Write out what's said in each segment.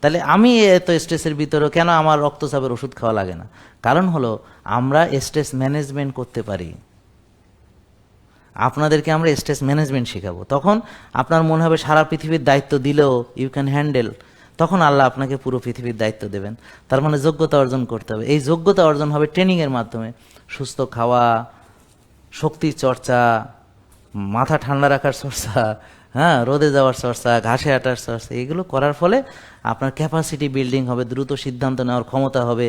তাহলে আমি এত স্ট্রেসের ভিতরে কেন আমার রক্তচাপের ওষুধ খাওয়া লাগে না? কারণ হলো, আমরা স্ট্রেস ম্যানেজমেন্ট করতে পারি। আপনাদেরকে আমরা স্ট্রেস ম্যানেজমেন্ট শেখাবো। তখন আপনার মনে হবে সারা পৃথিবীর দায়িত্ব দিলেও ইউ ক্যান হ্যান্ডেল তখন আল্লাহ আপনাকে পুরো পৃথিবীর দায়িত্ব দেবেন। তার মানে যোগ্যতা অর্জন করতে হবে। এই যোগ্যতা অর্জন হবে ট্রেনিংয়ের মাধ্যমে। সুস্থ খাওয়া শক্তির চর্চা মাথা ঠান্ডা রাখার চর্চা হ্যাঁ রোদে যাওয়ার চর্চা, ঘাসে হাঁটার চর্চা, এগুলো করার ফলে আপনার ক্যাপাসিটি বিল্ডিং হবে, দ্রুত সিদ্ধান্ত নেওয়ার ক্ষমতা হবে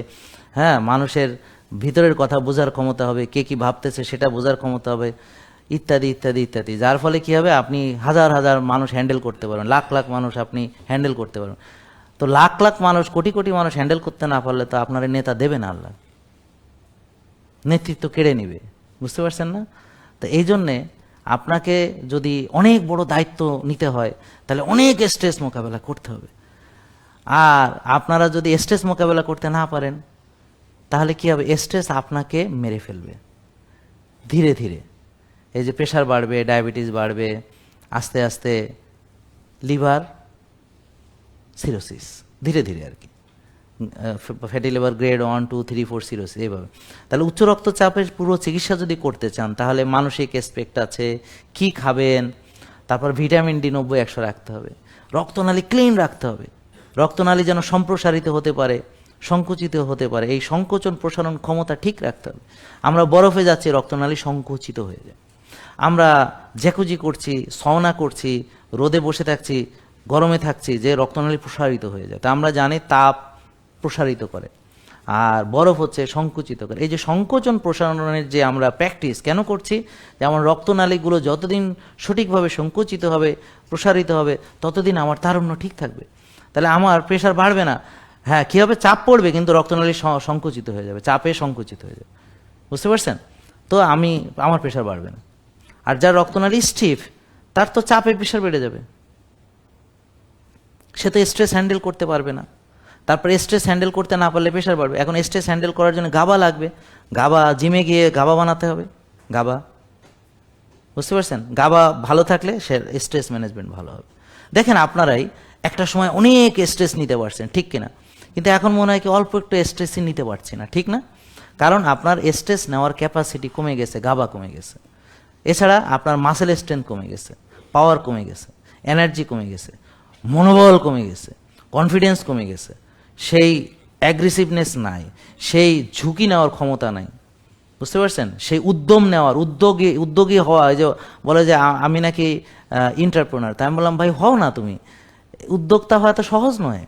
হ্যাঁ মানুষের ভিতরের কথা বোঝার ক্ষমতা হবে, কে কি ভাবতেছে সেটা বোঝার ক্ষমতা হবে, ইত্যাদি ইত্যাদি ইত্যাদি। যার ফলে কি হবে? আপনি হাজার হাজার মানুষ হ্যান্ডেল করতে পারবেন, লাখ লাখ মানুষ আপনি হ্যান্ডেল করতে পারবেন। তো লাখ লাখ মানুষ, কোটি কোটি মানুষ হ্যান্ডেল করতে না পারলে তো আপনার নেতা দেবে না আল্লাহ। নেতৃত্ব কেড়ে নিবে। বুঝতে পারছেন না? তো এই জন্যে আপনাকে যদি অনেক বড় দায়িত্ব নিতে হয়, তাহলে অনেক স্ট্রেস মোকাবেলা করতে হবে। আর আপনারা যদি স্ট্রেস মোকাবেলা করতে না পারেন, তাহলে কি হবে? স্ট্রেস আপনাকে মেরে ফেলবে। ধীরে ধীরে। এই যে প্রেশার বাড়বে ডায়াবেটিস বাড়বে, আস্তে আস্তে লিভার সিরোসিস ধীরে ধীরে আর কি। Fatty liver grade one two three four cirrhosis এইভাবে। তাহলে উচ্চ রক্তচাপের পুরো চিকিৎসা যদি করতে চান, তাহলে মানসিক এসপেক্ট আছে, কি খাবেন, তারপর ভিটামিন ডি নব্বই, একশো রাখতে হবে। রক্তনালী ক্লিন রাখতে হবে। রক্তনালী যেন সম্প্রসারিত হতে পারে, সংকুচিত হতে পারে, এই সংকোচন প্রসারণ ক্ষমতা ঠিক রাখতে হবে। আমরা বরফে যাচ্ছি, রক্তনালী সংকুচিত হয়ে যায়। আমরা জ্যাকুজি করছি সওনা করছি, রোদে বসে থাকছি, গরমে থাকছি, যে রক্তনালী প্রসারিত হয়ে যায়। তা আমরা জানি, তাপ প্রসারিত করে। আর বরফ হচ্ছে সংকুচিত করে। এই যে সংকোচন প্রসারণের যে আমরা প্র্যাকটিস কেন করছি? যেমন রক্তনালীগুলো যতদিন সঠিকভাবে সংকুচিত হবে, প্রসারিত হবে, ততদিন আমার তারুণ্য ঠিক থাকবে। তাহলে আমার প্রেশার বাড়বে না। হ্যাঁ কী হবে চাপ পড়বে, কিন্তু রক্তনালী সংকুচিত হয়ে যাবে, চাপে সংকুচিত হয়ে যাবে। বুঝতে পারছেন? তো আমি, আমার প্রেশার বাড়বে না। আর যার রক্তনালী স্টিফ তার তো চাপে প্রেশার বেড়ে যাবে। সে তো স্ট্রেস হ্যান্ডেল করতে পারবে না। তারপরে স্ট্রেস হ্যান্ডেল করতে না পারলে প্রেশার বাড়বে। এখন স্ট্রেস হ্যান্ডেল করার জন্য গাবা লাগবে। গাবা জিমে গিয়ে গাবা বানাতে হবে। গাবা। বুঝতে পারছেন? গাবা ভালো থাকলে সে স্ট্রেস ম্যানেজমেন্ট ভালো হবে। দেখেন আপনারাই একটা সময় অনেক স্ট্রেস নিতে পারছেন, ঠিক কিনা? কিন্তু এখন মনে হয় কি অল্প একটু স্ট্রেসই নিতে পারছি না, ঠিক না? কারণ আপনার স্ট্রেস নেওয়ার ক্যাপাসিটি কমে গেছে, গাবা কমে গেছে। এছাড়া আপনার মাসেল স্ট্রেংথ কমে গেছে পাওয়ার কমে গেছে এনার্জি কমে গেছে, মনোবল কমে গেছে কনফিডেন্স কমে গেছে। সেই অ্যাগ্রেসিভনেস নাই, সেই ঝুঁকি নেওয়ার ক্ষমতা নাই। বুঝতে পারছেন? সেই উদ্যম নেওয়ার, উদ্যোগী উদ্যোগী হওয়া যে বলে যে আমি নাকি ইন্টারপ্রেনার তাই আমি বললাম, ভাই, হও না তুমি। উদ্যোক্তা হওয়া তো সহজ নয়।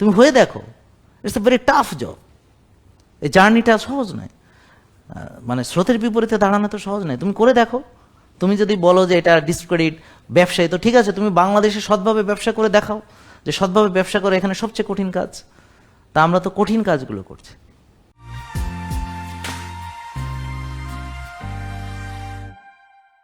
তুমি হয়ে দেখো। It's a very tough job এই জার্নিটা সহজ নয়। মানে স্রোতের বিপরীতে দাঁড়ানো তো সহজ নয়। তুমি করে দেখো। তুমি যদি বলো যে এটা ডিসক্রেডিট ব্যবসায়ী, তো ঠিক আছে, তুমি বাংলাদেশে সৎভাবে ব্যবসা করে দেখাও। যে সৎভাবে ব্যবসা করে এখানে সবচেয়ে কঠিন কাজ। তা আমরা তো কঠিন কাজগুলো করছি।